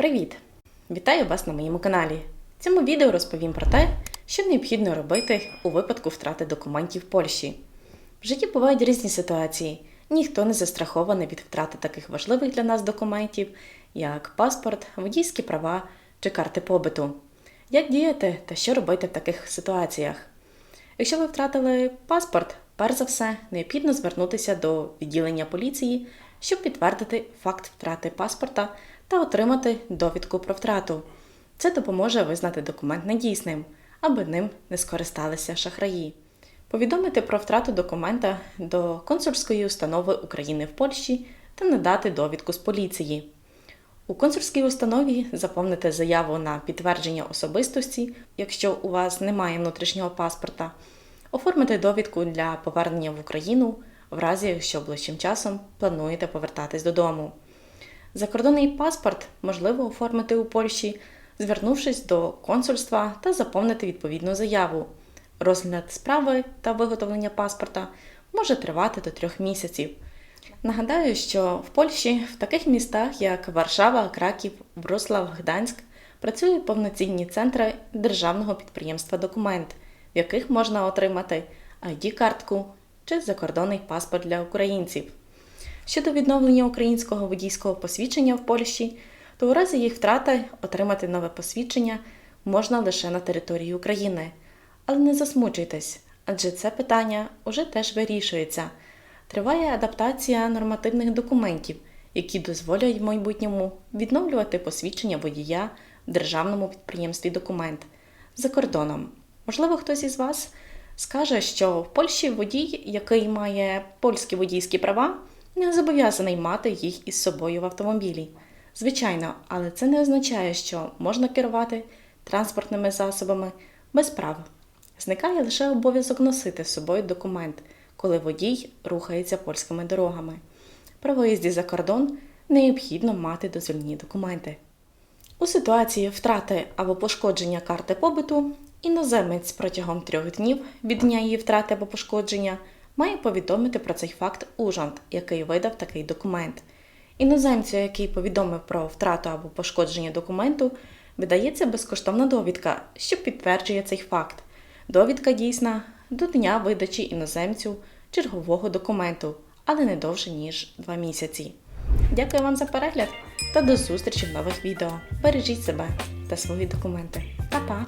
Привіт! Вітаю вас на моєму каналі. В цьому відео розповім про те, що необхідно робити у випадку втрати документів в Польщі. В житті бувають різні ситуації. Ніхто не застрахований від втрати таких важливих для нас документів, як паспорт, водійські права чи карти побиту. Як діяти та що робити в таких ситуаціях? Якщо ви втратили паспорт, перш за все необхідно звернутися до відділення поліції, щоб підтвердити факт втрати паспорта та отримати довідку про втрату. Це допоможе визнати документ недійсним, аби ним не скористалися шахраї. Повідомити про втрату документа до консульської установи України в Польщі та надати довідку з поліції. У консульській установі заповнити заяву на підтвердження особистості, якщо у вас немає внутрішнього паспорта, оформити довідку для повернення в Україну в разі, якщо ближчим часом плануєте повертатись додому. Закордонний паспорт можливо оформити у Польщі, звернувшись до консульства та заповнити відповідну заяву. Розгляд справи та виготовлення паспорта може тривати до трьох місяців. Нагадаю, що в Польщі, в таких містах, як Варшава, Краків, Врослав, Гданськ, працюють повноцінні центри державного підприємства Документ, в яких можна отримати ID-картку чи закордонний паспорт для українців. Щодо відновлення українського водійського посвідчення в Польщі, то у разі їх втрати отримати нове посвідчення можна лише на території України. Але не засмучуйтесь, адже це питання уже теж вирішується. Триває адаптація нормативних документів, які дозволять в майбутньому відновлювати посвідчення водія в державному підприємстві документ за кордоном. Можливо, хтось із вас скаже, що в Польщі водій, який має польські водійські права, не зобов'язаний мати їх із собою в автомобілі. Звичайно, але це не означає, що можна керувати транспортними засобами без прав. Зникає лише обов'язок носити з собою документ, коли водій рухається польськими дорогами. При виїзді за кордон необхідно мати дозвільні документи. У ситуації втрати або пошкодження карти побиту іноземець протягом трьох днів від дня її втрати або пошкодження має повідомити про цей факт ужант, який видав такий документ. Іноземцю, який повідомив про втрату або пошкодження документу, видається безкоштовна довідка, що підтверджує цей факт. Довідка дійсна до дня видачі іноземцю чергового документу, але не довше ніж 2 місяці. Дякую вам за перегляд та до зустрічі в нових відео. Бережіть себе та свої документи. Па-па!